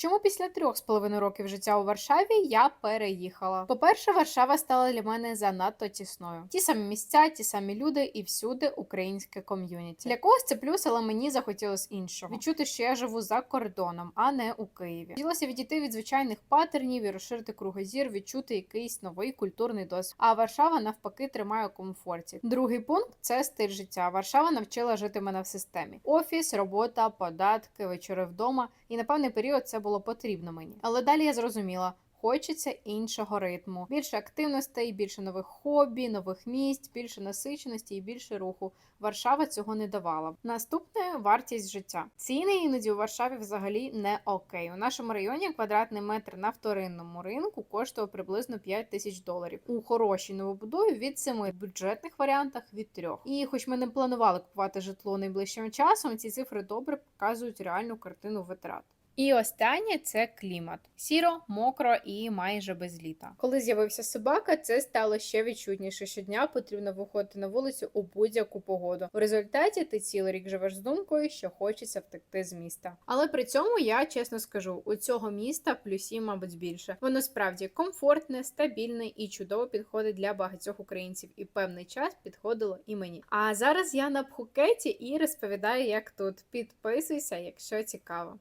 Чому після трьох з половиною років життя у Варшаві я переїхала? По-перше, Варшава стала для мене занадто тісною. Ті самі місця, ті самі люди і всюди українське ком'юніті. Для когось це плюс, але мені захотілось іншого. Відчути, що я живу за кордоном, а не у Києві. Хотілося відійти від звичайних патернів і розширити кругозір, відчути якийсь новий культурний досвід. А Варшава навпаки тримає у комфорті. Другий пункт це стиль життя. Варшава навчила жити мене в системі: офіс, робота, податки, вечори вдома. І на певний період це було потрібно мені. Але далі я зрозуміла. Хочеться іншого ритму, більше активностей, більше нових хобі, нових місць, більше насиченості і більше руху. Варшава цього не давала. Наступне вартість життя. Ціни іноді у Варшаві взагалі не окей. У нашому районі квадратний метр на вторинному ринку коштував приблизно 5 тисяч доларів. У хорошій новобудові від 7, в бюджетних варіантах від 3. І хоч ми не планували купувати житло найближчим часом, ці цифри добре показують реальну картину витрат. І останнє це клімат: сіро, мокро і майже без літа. Коли з'явився собака, це стало ще відчутніше. Щодня потрібно виходити на вулицю у будь-яку погоду. В результаті ти цілий рік живеш з думкою, що хочеться втекти з міста. Але при цьому я чесно скажу, у цього міста плюсів, мабуть, більше. Воно справді комфортне, стабільне і чудово підходить для багатьох українців. І певний час підходило і мені. А зараз я на Пхукеті і розповідаю, як тут. Підписуйся, якщо цікаво.